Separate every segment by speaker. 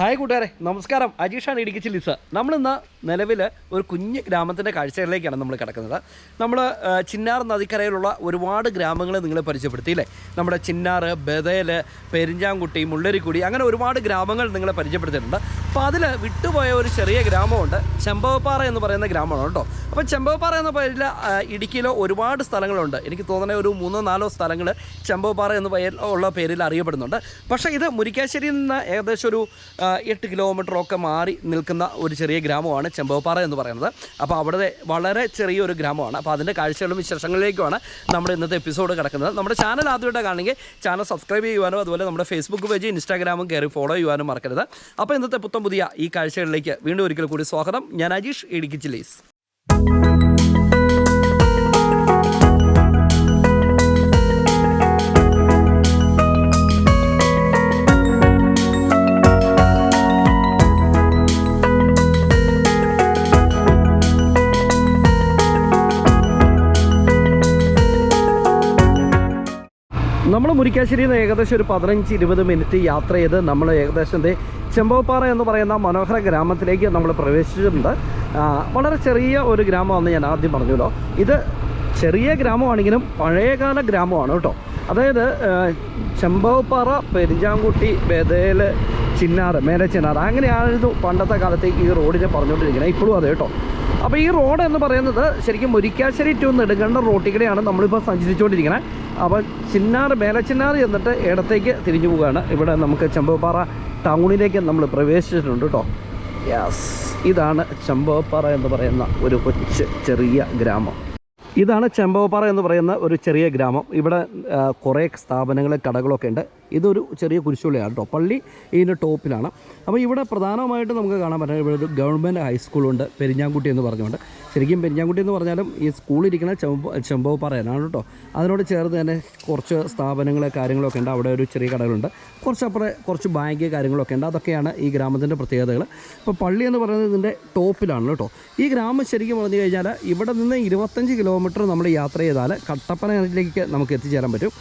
Speaker 1: Hi കൂട്ടുകാരെ നമസ്കാരം. അജീഷാണ് ഇടുക്കി ചില്ലിസ നമ്മളിന്ന് നിലവിൽ ഒരു കുഞ്ഞ് ഗ്രാമത്തിന്റെ കാഴ്ചകളിലേക്കാണ് നമ്മൾ കിടക്കുന്നത്. നമ്മൾ ചിന്നാർ നദിക്കരയിലുള്ള ഒരുപാട് ഗ്രാമങ്ങൾ നിങ്ങളെ പരിചയപ്പെടുത്തിയില്ലേ നമ്മുടെ ചിന്നാർ ബദേൽ പെരിഞ്ചാംകുട്ടി മുള്ളരിക്കുടി അങ്ങനെ ഒരുപാട് ഗ്രാമങ്ങൾ നിങ്ങളെ പരിചയപ്പെടുത്തിയിട്ടുണ്ട്. അപ്പോൾ അതിൽ വിട്ടുപോയ ഒരു ചെറിയ ഗ്രാമമുണ്ട്. ചെമ്പവപ്പാറ എന്ന് പറയുന്ന ഗ്രാമമാണ് കേട്ടോ. അപ്പോൾ ചെമ്പവപ്പാറ എന്ന പേരിൽ ഇടുക്കിയിലോ ഒരുപാട് സ്ഥലങ്ങളുണ്ട്. എനിക്ക് തോന്നുന്ന ഒരു മൂന്നോ നാലോ സ്ഥലങ്ങൾ ചെമ്പവപ്പാറ എന്ന ഉള്ള പേരിൽ അറിയപ്പെടുന്നുണ്ട്. പക്ഷേ ഇത് മുരിക്കാശ്ശേരിയിൽ നിന്ന് ഏകദേശം ഒരു എട്ട് കിലോമീറ്ററൊക്കെ മാറി നിൽക്കുന്ന ഒരു ചെറിയ ഗ്രാമമാണ് ചെമ്പവപ്പാറ എന്ന് പറയുന്നത്. അപ്പോൾ അവിടെ വളരെ ചെറിയൊരു ഗ്രാമമാണ്. അപ്പോൾ അതിന്റെ കാഴ്ചകളും വിശേഷങ്ങളിലേക്കുമാണ് നമ്മുടെ ഇന്നത്തെ എപ്പിസോഡ് കിടക്കുന്നത്. നമ്മുടെ ചാനൽ ആദ്യമായിട്ട് കാണണമെങ്കിൽ ചാനൽ സബ്സ്ക്രൈബ് ചെയ്യുവാനും അതുപോലെ നമ്മുടെ ഫേസ്ബുക്ക് പേജ് ഇൻസ്റ്റാഗ്രാമും കയറി ഫോളോ ചെയ്യുവാനും മറക്കരുത്. അപ്പോൾ ഇന്നത്തെ പുത്തം പുതിയ ഈ കാഴ്ചകളിലേക്ക് വീണ്ടും ഒരിക്കൽ കൂടി സ്വാഗതം. ഞാൻ അജീഷ് ഇടുക്കി ചില്ലീസ് നമ്മൾ മുരിക്കാശ്ശേരിയിൽ നിന്ന് ഏകദേശം ഒരു പതിനഞ്ച് ഇരുപത് മിനിറ്റ് യാത്ര ചെയ്ത് നമ്മൾ ഏകദേശം ദേ ചെമ്പകപ്പാറ എന്ന് പറയുന്ന മനോഹര ഗ്രാമത്തിലേക്ക് നമ്മൾ പ്രവേശിച്ചിട്ടുണ്ട്. വളരെ ചെറിയ ഒരു ഗ്രാമമാണെന്ന് ഞാൻ ആദ്യം പറഞ്ഞല്ലോ. ഇത് ചെറിയ ഗ്രാമമാണെങ്കിലും പഴയകാല ഗ്രാമമാണ് കേട്ടോ. അതായത് ചെമ്പവപ്പാറ പെരിഞ്ചാങ്കുട്ടി ബദേൽ ചിന്നാറ് മേലെ ചിന്നാറ് അങ്ങനെയായിരുന്നു പണ്ടത്തെ കാലത്തേക്ക് ഈ റോഡിനെ പറഞ്ഞുകൊണ്ടിരിക്കുന്നത്. ഇപ്പോഴും അതെ കേട്ടോ. അപ്പോൾ ഈ റോഡ് എന്ന് പറയുന്നത് ശരിക്കും മുരിക്കാശ്ശേരി ടു നെടുങ്കണ്ട റോട്ടിൽ കൂടെയാണ് നമ്മളിപ്പോൾ സഞ്ചരിച്ചുകൊണ്ടിരിക്കുന്നത് അപ്പോൾ ചിന്നാറ് മേലെ എന്നിട്ട് ഇടത്തേക്ക് തിരിഞ്ഞു പോവുകയാണ്. ഇവിടെ നമുക്ക് ചെമ്പപ്പാറ ടൗണിലേക്ക് നമ്മൾ പ്രവേശിച്ചിട്ടുണ്ട് കേട്ടോ. യെസ് ഇതാണ് ചെമ്പകപ്പാറ എന്ന് പറയുന്ന ഒരു കൊച്ചു ചെറിയ ഗ്രാമം. ഇതാണ് ചെമ്പവപ്പാറ എന്ന് പറയുന്ന ഒരു ചെറിയ ഗ്രാമം. ഇവിടെ കുറേ സ്ഥാപനങ്ങൾ കടകളൊക്കെ ഉണ്ട്. ഇതൊരു ചെറിയ കുരിശുള്ളിയാണ് കേട്ടോ. പള്ളി ഇതിന്റെ ടോപ്പിലാണ്. അപ്പോൾ ഇവിടെ പ്രധാനമായിട്ട് നമുക്ക് കാണാൻ പറ്റുന്നത് ഇവിടെ ഒരു ഗവൺമെന്റ് ഹൈസ്കൂളുണ്ട് പെരിഞ്ഞാങ്കുട്ടി എന്ന് പറഞ്ഞുകൊണ്ട്. ശരിക്കും പെരിഞ്ഞാങ്കുട്ടി എന്ന് പറഞ്ഞാലും ഈ സ്കൂളിരിക്കുന്ന ചെമ്പ പറയാനാണ് കേട്ടോ. അതിനോട് ചേർന്ന് തന്നെ കുറച്ച് സ്ഥാപനങ്ങൾ കാര്യങ്ങളൊക്കെ ഉണ്ട്. അവിടെ ഒരു ചെറിയ കടകളുണ്ട്. കുറച്ചപ്പുറം കുറച്ച് ബാങ്ക് കാര്യങ്ങളൊക്കെ ഉണ്ട്. അതൊക്കെയാണ് ഈ ഗ്രാമത്തിന്റെ പ്രത്യേകതകൾ അപ്പോൾ പള്ളി എന്ന് പറയുന്നത് ഇതിന്റെ ടോപ്പിലാണ് കേട്ടോ. ഈ ഗ്രാമം ശരിക്കും പറഞ്ഞു കഴിഞ്ഞാൽ ഇവിടെ നിന്ന് ഇരുപത്തഞ്ച് കിലോമീറ്റർ നമ്മൾ യാത്ര ചെയ്താൽ കട്ടപ്പനയിലേക്ക് നമുക്ക് എത്തിച്ചേരാൻ പറ്റും.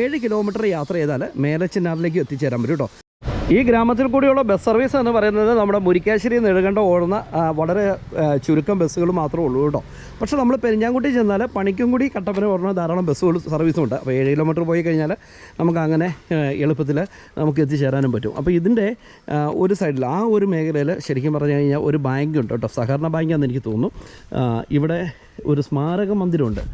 Speaker 1: ഏഴ് കിലോമീറ്റർ യാത്ര ചെയ്താൽ മേലച്ചിന്നാറിലേക്ക് എത്തിച്ചേരാൻ പറ്റും കേട്ടോ. ഈ ഗ്രാമത്തിൽ കൂടിയുള്ള ബസ് സർവീസ് എന്ന് പറയുന്നത് നമ്മുടെ മുരിക്കാശ്ശേരി നെടുകണ്ട ഓടുന്ന വളരെ ചുരുക്കം ബസ്സുകൾ മാത്രമേ ഉള്ളൂ കേട്ടോ. പക്ഷേ നമ്മൾ പെരിഞ്ഞാങ്കുട്ടി ചെന്നാൽ പണിക്കുംകുടി കട്ടപ്പന ഓടുന്ന ധാരാളം ബസ്സുകൾ സർവീസും ഉണ്ട് അപ്പോൾ ഏഴ് കിലോമീറ്റർ പോയി കഴിഞ്ഞാൽ നമുക്ക് അങ്ങനെ എളുപ്പത്തിൽ നമുക്ക് എത്തിച്ചേരാനും പറ്റും. അപ്പോൾ ഇതിന്റെ ഒരു സൈഡിൽ ആ ഒരു മേഖലയിൽ ശരിക്കും പറഞ്ഞു കഴിഞ്ഞാൽ ഒരു ബാങ്ക് ഉണ്ട് കേട്ടോ. സഹകരണ ബാങ്കാണെന്ന് എനിക്ക് തോന്നുന്നു. ഇവിടെ ഒരു സ്മാരക മന്ദിരമുണ്ട്.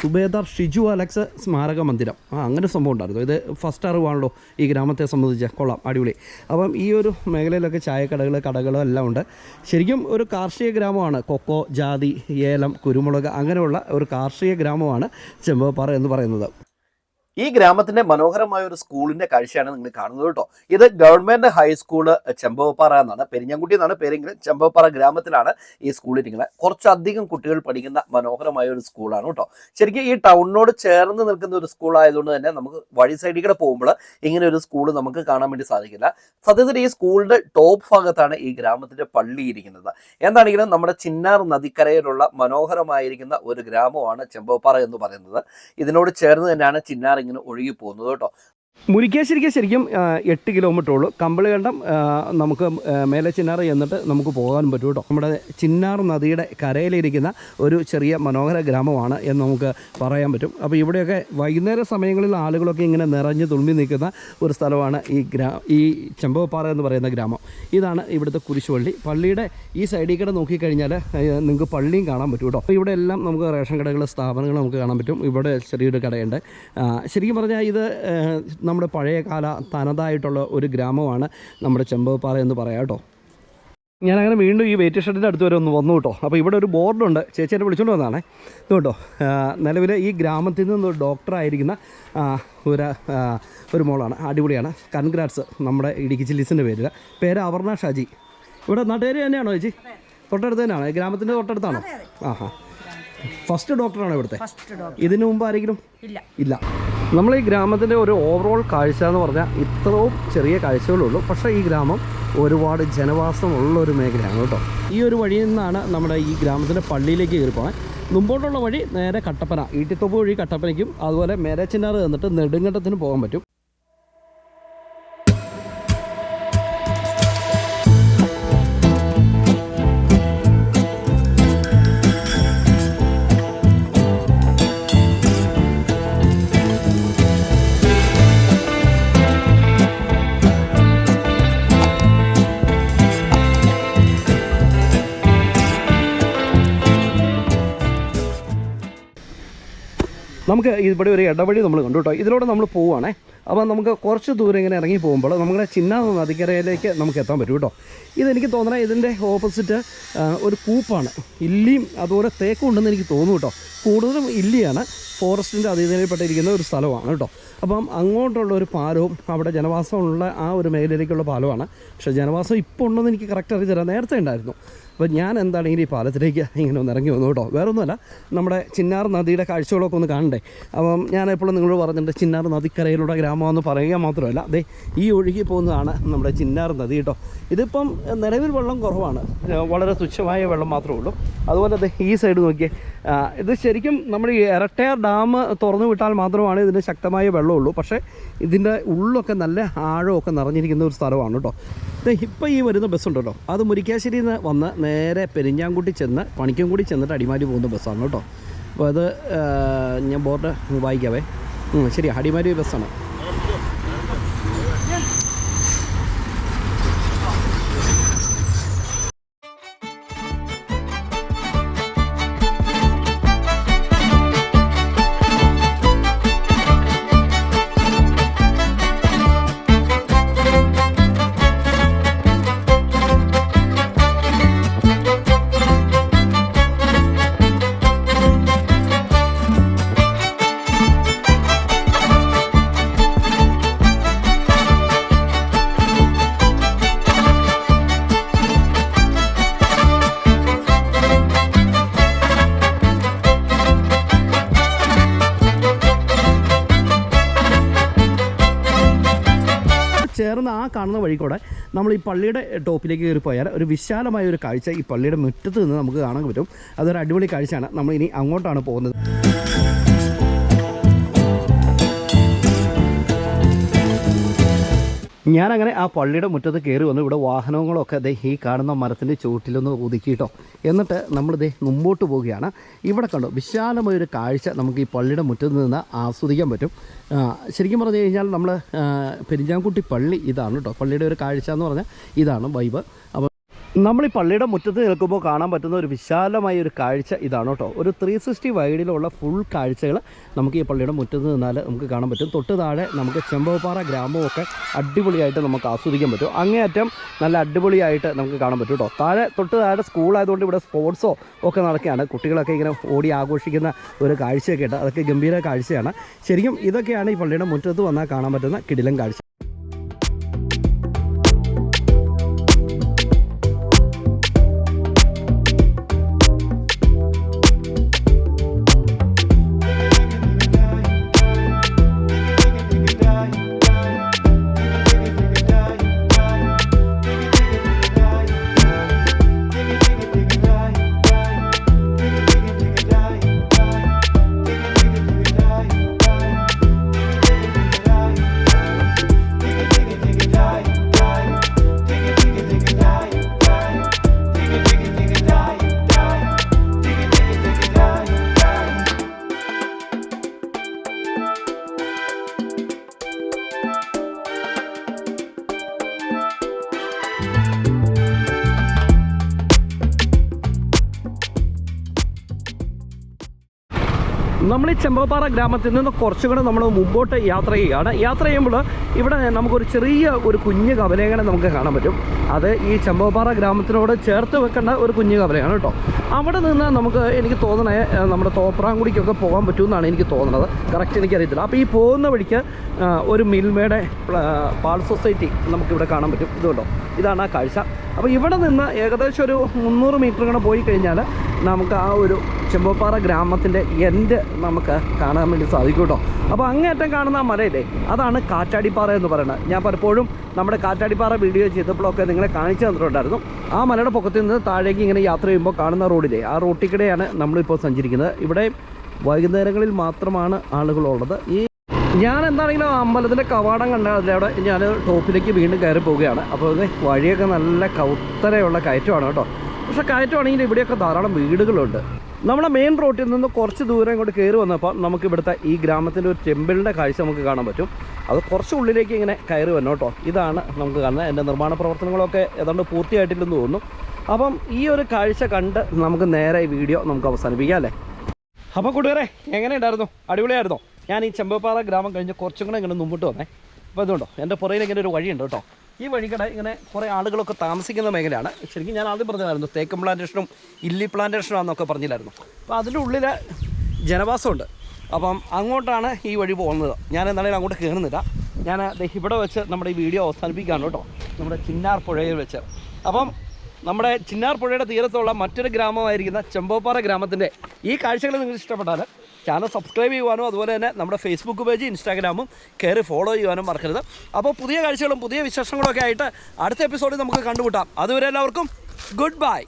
Speaker 1: സുബേദാർ ഷിജു അലക്സ് സ്മാരക മന്ദിരം. ആ അങ്ങനെ സംഭവം ഉണ്ടായിരുന്നു. ഇത് ഫസ്റ്റ് അറിവാണല്ലോ ഈ ഗ്രാമത്തെ സംബന്ധിച്ച്. കൊള്ളാം അടിപൊളി. അപ്പം ഈ ഒരു മേഖലയിലൊക്കെ ചായക്കടകൾ കടകൾ എല്ലാം ഉണ്ട്. ശരിക്കും ഒരു കാർഷിക ഗ്രാമമാണ്. കൊക്കോ ജാതി ഏലം കുരുമുളക് അങ്ങനെയുള്ള ഒരു കാർഷിക ഗ്രാമമാണ് ചെമ്പകപ്പാറ എന്ന് പറയുന്നത്. ഈ ഗ്രാമത്തിന്റെ മനോഹരമായ ഒരു സ്കൂളിന്റെ കാഴ്ചയാണ് നിങ്ങൾ കാണുന്നത് കേട്ടോ. ഇത് ഗവൺമെന്റ് ഹൈസ്കൂൾ ചെമ്പവപ്പാറ എന്നാണ്. പെരിഞ്ഞാങ്കുട്ടി എന്നാണ് പേരെങ്കിലും ചെമ്പവപ്പാറ ഗ്രാമത്തിലാണ് ഈ സ്കൂളിൽ ഇരിക്കുന്നത്. കുറച്ചധികം കുട്ടികൾ പഠിക്കുന്ന മനോഹരമായ ഒരു സ്കൂളാണ് കേട്ടോ. ശരിക്കും ഈ ടൗണിനോട് ചേർന്ന് നിൽക്കുന്ന ഒരു സ്കൂൾ ആയതുകൊണ്ട് തന്നെ നമുക്ക് വഴി സൈഡിൽ കൂടെ പോകുമ്പോൾ ഇങ്ങനെ ഒരു സ്കൂൾ നമുക്ക് കാണാൻ വേണ്ടി സാധിക്കില്ല. സത്യത്തിൽ ഈ സ്കൂളിന്റെ ടോപ്പ് ഭാഗത്താണ് ഈ ഗ്രാമത്തിന്റെ പള്ളി ഇരിക്കുന്നത്. എന്താണെങ്കിലും നമ്മുടെ ചിന്നാർ നദിക്കരയിലുള്ള മനോഹരമായിരിക്കുന്ന ഒരു ഗ്രാമമാണ് ചെമ്പവപ്പാറ എന്ന് പറയുന്നത്. ഇതിനോട് ചേർന്ന് തന്നെയാണ് ചിന്നാർ ഇങ്ങനെ ഒഴുകി പോകുന്നത് കേട്ടോ. മുരിക്കാശ്ശേരിക്ക് ശരിക്കും എട്ട് കിലോമീറ്റർ ഉള്ളൂ. കമ്പളികണ്ടം നമുക്ക് മേലെ ചിന്നാർ ചെന്നിട്ട് നമുക്ക് പോകാനും പറ്റും കേട്ടോ. നമ്മുടെ ചിന്നാർ നദിയുടെ കരയിലിരിക്കുന്ന ഒരു ചെറിയ മനോഹര ഗ്രാമമാണ് എന്ന് നമുക്ക് പറയാൻ പറ്റും. അപ്പോൾ ഇവിടെയൊക്കെ വൈകുന്നേര സമയങ്ങളിൽ ആളുകളൊക്കെ ഇങ്ങനെ നിറഞ്ഞു തുളുമ്പി നിൽക്കുന്ന ഒരു സ്ഥലമാണ് ഈ ഗ്രാ ഈ ചെമ്പവപ്പാറ എന്ന് പറയുന്ന ഗ്രാമം. ഇതാണ് ഇവിടുത്തെ കുരിശുപള്ളി പള്ളിയുടെ ഈ സൈഡിൽ കൂടെ നോക്കിക്കഴിഞ്ഞാൽ നിങ്ങൾക്ക് പള്ളിയും കാണാൻ പറ്റും കേട്ടോ. അപ്പോൾ ഇവിടെ എല്ലാം നമുക്ക് റേഷൻ കടകൾ സ്ഥാപനങ്ങൾ നമുക്ക് കാണാൻ പറ്റും. ഇവിടെ ചെറിയൊരു കടയുണ്ട്. ശരിക്കും പറഞ്ഞാൽ ഇത് നമ്മുടെ പഴയകാല തനതായിട്ടുള്ള ഒരു ഗ്രാമമാണ് നമ്മുടെ ചെമ്പകപ്പാറ എന്ന് പറയാം കേട്ടോ. ഞാനങ്ങനെ വീണ്ടും ഈ വെയിറ്റ് ഷെഡിന്റെ അടുത്ത് വരെ ഒന്ന് വന്നു കേട്ടോ. അപ്പോൾ ഇവിടെ ഒരു ബോർഡുണ്ട് ചേച്ചി എന്നെ വിളിച്ചുകൊണ്ട് വന്നതാണേ. ഇത് കേട്ടോ നിലവിൽ ഈ ഗ്രാമത്തിൽ നിന്ന് ഡോക്ടറായിരിക്കുന്ന ഒരു ഒരു മോളാണ്. അടിപൊളിയാണ്. കൺഗ്രാറ്റ്സ് നമ്മുടെ ഇടുക്കി ചില്ലീസിന്റെ പേരിൽ പേര് അവർണ ഷാജി. ഇവിടെ നാട്ടുകാർ തന്നെയാണോ ചേച്ചി? തൊട്ടടുത്ത് തന്നെയാണോ? ഗ്രാമത്തിന്റെ തൊട്ടടുത്താണോ? ആ ഹാ ഫസ്റ്റ് ഡോക്ടറാണോ ഇവിടുത്തെ? ഇതിനു മുമ്പ് ആരെങ്കിലും?
Speaker 2: ഇല്ല.
Speaker 1: ഇല്ല. നമ്മൾ ഈ ഗ്രാമത്തിന്റെ ഒരു ഓവറോൾ കാഴ്ച എന്ന് പറഞ്ഞാൽ ഇത്രയും ചെറിയ കാഴ്ചകളുള്ളൂ. പക്ഷേ ഈ ഗ്രാമം ഒരുപാട് ജനവാസമുള്ള ഒരു മേഖലയാണ് കേട്ടോ. ഈ ഒരു വഴിയിൽ നിന്നാണ് നമ്മുടെ ഈ ഗ്രാമത്തിന്റെ പള്ളിയിലേക്ക് കയറി പോകാൻ മുമ്പോട്ടുള്ള വഴി നേരെ കട്ടപ്പന ഈട്ടിത്തൊപ്പ് വഴി കട്ടപ്പനയ്ക്കും അതുപോലെ മേരച്ചിനാറ് തന്നിട്ട് നെടുങ്കണ്ടത്തിന് പോകാൻ പറ്റും. നമുക്ക് ഇവിടെ ഒരു ഇടവഴി നമ്മൾ കണ്ടു കേട്ടോ. ഇതിലൂടെ നമ്മൾ പോവുകയാണേ അപ്പോൾ നമുക്ക് കുറച്ച് ദൂരം ഇങ്ങനെ ഇറങ്ങി പോകുമ്പോൾ നമ്മുടെ ചിന്ന നദിക്കരയിലേക്ക് നമുക്ക് എത്താൻ പറ്റും കേട്ടോ. ഇതെനിക്ക് തോന്നണ ഇതിന്റെ ഓപ്പോസിറ്റ് ഒരു കൂപ്പാണ്. ഇല്ലിയും അതുപോലെ തേക്കും ഉണ്ടെന്ന് എനിക്ക് തോന്നുന്നു കേട്ടോ. കൂടുതലും ഇല്ലിയാണ്. ഫോറസ്റ്റിന്റെ അധീനയിൽപ്പെട്ടിരിക്കുന്ന ഒരു സ്ഥലമാണ് കേട്ടോ. അപ്പം അങ്ങോട്ടുള്ള ഒരു പാലവും അവിടെ ജനവാസമുള്ള ആ ഒരു മേഖലയിലേക്കുള്ള പാലമാണ് പക്ഷേ ജനവാസം ഇപ്പോൾ ഉണ്ടെന്ന് എനിക്ക് കറക്റ്റ് അറിയിച്ചില്ല നേരത്തെ ഉണ്ടായിരുന്നു. അപ്പോൾ ഞാൻ എന്താണെങ്കിൽ ഈ പാലത്തിലേക്ക് ഇങ്ങനെ ഒന്ന് ഇറങ്ങി വന്നു കേട്ടോ. വേറെ ഒന്നുമല്ല നമ്മുടെ ചിന്നാർ നദിയുടെ കാഴ്ചകളൊക്കെ ഒന്ന് കാണണ്ടേ? അപ്പം ഞാൻ എപ്പോഴും നിങ്ങളോട് പറഞ്ഞിട്ടുണ്ട് ചിന്നാർ നദിക്കരയിലൂടെ ഗ്രാമമെന്ന് പറയുക മാത്രമല്ല. അതെ ഈ ഒഴുകി പോകുന്നതാണ് നമ്മുടെ ചിന്നാർ നദി കേട്ടോ. ഇതിപ്പം നിലവിൽ വെള്ളം കുറവാണ്. വളരെ തുച്ഛമായ വെള്ളം മാത്രമേ ഉള്ളൂ. അതുപോലെ ദേ ഈ സൈഡ് നോക്കിയേ ഇത് ശരിക്കും നമ്മൾ ഈ ഇരട്ടയർ ഡാം തുറന്നു വിട്ടാൽ മാത്രമാണ് ഇതിന് ശക്തമായ വെള്ളമുള്ളൂ. പക്ഷേ ഇതിന്റെ ഉള്ളൊക്കെ നല്ല ആഴമൊക്കെ നിറഞ്ഞിരിക്കുന്ന ഒരു സ്ഥലമാണ് കേട്ടോ. ദേ ഇപ്പോൾ ഈ വരുന്ന ബസ്സുണ്ട് കേട്ടോ അത് മുരിക്കാശ്ശേരിയിൽ നിന്ന് വന്ന് നേരെ പെരിഞ്ഞാങ്കുട്ടി ചെന്ന് പണിക്കും കൂടി ചെന്നിട്ട് അടിമാലി പോകുന്ന ബസ്സാണ് കേട്ടോ. അപ്പോൾ അത് ഞാൻ ബോർഡ് വായിക്കാവേ. ശരി അടിമാലി ബസ്സാണ്. കാണുന്ന വഴി കൂടെ നമ്മൾ ഈ പള്ളിയുടെ ടോപ്പിലേക്ക് കയറി പോയാൽ ഒരു വിശാലമായ ഒരു കാഴ്ച ഈ പള്ളിയുടെ മുറ്റത്ത് നിന്ന് നമുക്ക് കാണാൻ പറ്റും. അതൊരു അടിപൊളി കാഴ്ചയാണ്. നമ്മൾ ഇനി അങ്ങോട്ടാണ് പോകുന്നത്. ഞാനങ്ങനെ ആ പള്ളിയുടെ മുറ്റത്ത് കയറി വന്നു. ഇവിടെ വാഹനങ്ങളൊക്കെ ദേ ഈ കാണുന്ന മരത്തിന്റെ ചുവട്ടിലൊന്ന് ഒതുക്കിയിട്ടോ. എന്നിട്ട് നമ്മൾ ദേ മുമ്പോട്ട് പോവുകയാണ്. ഇവിടെ കണ്ടു വിശാലമായൊരു കാഴ്ച നമുക്ക് ഈ പള്ളിയുടെ മുറ്റത്ത് നിന്ന് ആസ്വദിക്കാൻ പറ്റും. ശരിക്കും പറഞ്ഞു കഴിഞ്ഞാൽ നമ്മൾ പെരിഞ്ചാംകുട്ടി പള്ളി ഇതാണ് കേട്ടോ പള്ളിയുടെ ഒരു കാഴ്ച എന്ന് പറഞ്ഞാൽ ഇതാണ് വൈബ്. അപ്പോൾ നമ്മൾ ഈ പള്ളിയുടെ മുറ്റത്ത് നിൽക്കുമ്പോൾ കാണാൻ പറ്റുന്ന ഒരു വിശാലമായ ഒരു കാഴ്ച ഇതാണ് കേട്ടോ. ഒരു ത്രീ സിക്സ്റ്റി വൈഡിലുള്ള ഫുൾ കാഴ്ചകൾ നമുക്ക് ഈ പള്ളിയുടെ മുറ്റത്ത് നിന്നാൽ നമുക്ക് കാണാൻ പറ്റും. തൊട്ട് താഴെ നമുക്ക് ചെമ്പവപ്പാറ ഗ്രാമവും ഒക്കെ അടിപൊളിയായിട്ട് നമുക്ക് ആസ്വദിക്കാൻ പറ്റും. അങ്ങേയറ്റം നല്ല അടിപൊളിയായിട്ട് നമുക്ക് കാണാൻ പറ്റും കേട്ടോ. താഴെ തൊട്ട് താഴെ സ്കൂളായതുകൊണ്ട് ഇവിടെ സ്പോർട്സോ ഒക്കെ നടക്കുകയാണ്. കുട്ടികളൊക്കെ ഇങ്ങനെ ഓടി ആഘോഷിക്കുന്ന ഒരു കാഴ്ചയൊക്കെ ഉണ്ട് അതൊക്കെ ഗംഭീര കാഴ്ചയാണ്. ശരിക്കും ഇതൊക്കെയാണ് ഈ പള്ളിയുടെ മുറ്റത്ത് വന്നാൽ കാണാൻ പറ്റുന്ന കിടിലൻ കാഴ്ച നമ്മൾ ഈ ചെമ്പപ്പാറ ഗ്രാമത്തിൽ നിന്ന് കുറച്ചും കൂടെ നമ്മൾ മുമ്പോട്ട് യാത്ര ചെയ്യുകയാണ്. യാത്ര ചെയ്യുമ്പോൾ ഇവിടെ നമുക്കൊരു ചെറിയ ഒരു കുഞ്ഞ് കവലയങ്ങനെ നമുക്ക് കാണാൻ പറ്റും? അത് ഈ ചെമ്പപ്പാറ ഗ്രാമത്തിനോട് ചേർത്ത് വെക്കേണ്ട ഒരു കുഞ്ഞ് കവലയാണ് കേട്ടോ. അവിടെ നിന്ന് നമുക്ക് എനിക്ക് തോന്നണേ നമ്മുടെ തോപ്രാങ്കുടിക്കൊക്കെ പോകാൻ പറ്റുമെന്നാണ് എനിക്ക് തോന്നുന്നത് കറക്റ്റ് എനിക്കറിയത്തില്ല. അപ്പോൾ ഈ പോകുന്ന വഴിക്ക് ഒരു മിൽമയുടെ പാൽ സൊസൈറ്റി നമുക്കിവിടെ കാണാൻ പറ്റും. ഇതുകൊണ്ടോ ഇതാണ് ആ കാഴ്ച. അപ്പോൾ ഇവിടെ നിന്ന് ഏകദേശം ഒരു മുന്നൂറ് മീറ്റർ കൂടെ പോയി കഴിഞ്ഞാൽ നമുക്ക് ആ ഒരു ചെമ്പപ്പാറ ഗ്രാമത്തിന്റെ എൻഡ് നമുക്ക് കാണാൻ വേണ്ടി സാധിക്കും കേട്ടോ അപ്പോൾ അങ്ങേറ്റം കാണുന്ന ആ മലയില്ലേ അതാണ് കാറ്റാടിപ്പാറ എന്ന് പറയുന്നത്. ഞാൻ പലപ്പോഴും നമ്മുടെ കാറ്റാടിപ്പാറ വീഡിയോ ചെയ്തപ്പോഴൊക്കെ നിങ്ങളെ കാണിച്ചു തന്നിട്ടുണ്ടായിരുന്നു. ആ മലയുടെ പൊക്കത്തിൽ നിന്ന് താഴേക്ക് ഇങ്ങനെ യാത്ര ചെയ്യുമ്പോൾ കാണുന്ന റോഡിലെ ആ റോട്ടിൽ കൂടെയാണ് നമ്മളിപ്പോൾ സഞ്ചരിക്കുന്നത്. ഇവിടെ വൈകുന്നേരങ്ങളിൽ മാത്രമാണ് ആളുകളുള്ളത്. ഈ ഞാൻ എന്താണെങ്കിലും അമ്പലത്തിന്റെ കവാടം കണ്ടാൽ അവിടെ ഞാൻ ടോപ്പിലേക്ക് വീണ്ടും കയറി പോവുകയാണ്. അപ്പോൾ ഇത് വഴിയൊക്കെ നല്ല കൗത്തരയുള്ള കയറ്റമാണ് കേട്ടോ. പക്ഷേ കയറ്റമാണെങ്കിൽ ഇവിടെയൊക്കെ ധാരാളം വീടുകളുണ്ട്. നമ്മുടെ മെയിൻ റോട്ടിൽ നിന്ന് കുറച്ച് ദൂരം ഇങ്ങോട്ട് കയറി വന്നപ്പോൾ നമുക്ക് ഇവിടുത്തെ ഈ ഗ്രാമത്തിന്റെ ഒരു ടെമ്പിളിന്റെ കാഴ്ച നമുക്ക് കാണാൻ പറ്റും. അത് കുറച്ച് ഉള്ളിലേക്ക് ഇങ്ങനെ കയറി വന്നു കേട്ടോ. ഇതാണ് നമുക്ക് കാണുന്നത്. എന്റെ നിർമ്മാണ പ്രവർത്തനങ്ങളൊക്കെ ഏതാണ്ട് പൂർത്തിയായിട്ടില്ലെന്ന് തോന്നുന്നു. അപ്പം ഈ ഒരു കാഴ്ച കണ്ട് നമുക്ക് നേരെ വീഡിയോ നമുക്ക് അവസാനിപ്പിക്കാം അല്ലേ? അപ്പോൾ കൂട്ടുകാരെ എങ്ങനെയുണ്ടായിരുന്നു? അടിപൊളിയായിരുന്നോ? ഞാൻ ഈ ചെമ്പപ്പാറ ഗ്രാമം കഴിഞ്ഞ് കുറച്ചും കൂടെ ഇങ്ങനെ മുമ്പോട്ട് വന്നേ. അപ്പോൾ അതുകൊണ്ടോ എന്റെ പുറയിൽ ഇങ്ങനെ ഒരു വഴിയുണ്ട് കേട്ടോ. ഈ വഴിക്കടെ ഇങ്ങനെ കുറേ ആളുകളൊക്കെ താമസിക്കുന്ന മേഖലയാണ്. ശരിക്കും ഞാൻ ആദ്യം പറഞ്ഞതായിരുന്നു തേക്കും പ്ലാന്റേഷനും ഇല്ലി പ്ലാന്റേഷനും ആണെന്നൊക്കെ പറഞ്ഞില്ലായിരുന്നു. അപ്പോൾ അതിന്റെ ഉള്ളിൽ ജനവാസമുണ്ട്. അപ്പം അങ്ങോട്ടാണ് ഈ വഴി പോകുന്നത്. ഞാൻ എന്തായാലും അങ്ങോട്ട് കയറുന്നില്ല. ഞാൻ ഇവിടെ വെച്ച് നമ്മുടെ ഈ വീഡിയോ അവസാനിപ്പിക്കുകയാണ് കേട്ടോ. നമ്മുടെ ചിന്നാർ പുഴയിൽ വെച്ച്. അപ്പം നമ്മുടെ ചിന്നാർ പുഴയുടെ തീരത്തുള്ള മറ്റൊരു ഗ്രാമമായിരിക്കുന്ന ചെമ്പോപ്പാറ ഗ്രാമത്തിന്റെ ഈ കാഴ്ചകൾ നിങ്ങൾക്ക് ഇഷ്ടപ്പെട്ടാൽ ചാനൽ സബ്സ്ക്രൈബ് ചെയ്യുവാനും അതുപോലെ തന്നെ നമ്മുടെ ഫേസ്ബുക്ക് പേജ് ഇൻസ്റ്റാഗ്രാമും കയറി ഫോളോ ചെയ്യുവാനും മറക്കരുത്. അപ്പോൾ പുതിയ കാഴ്ചകളും പുതിയ വിശേഷങ്ങളും ഒക്കെ ആയിട്ട് അടുത്ത എപ്പിസോഡിൽ നമുക്ക് കണ്ടുമുട്ടാം. അതുവരെ എല്ലാവർക്കും ഗുഡ് ബൈ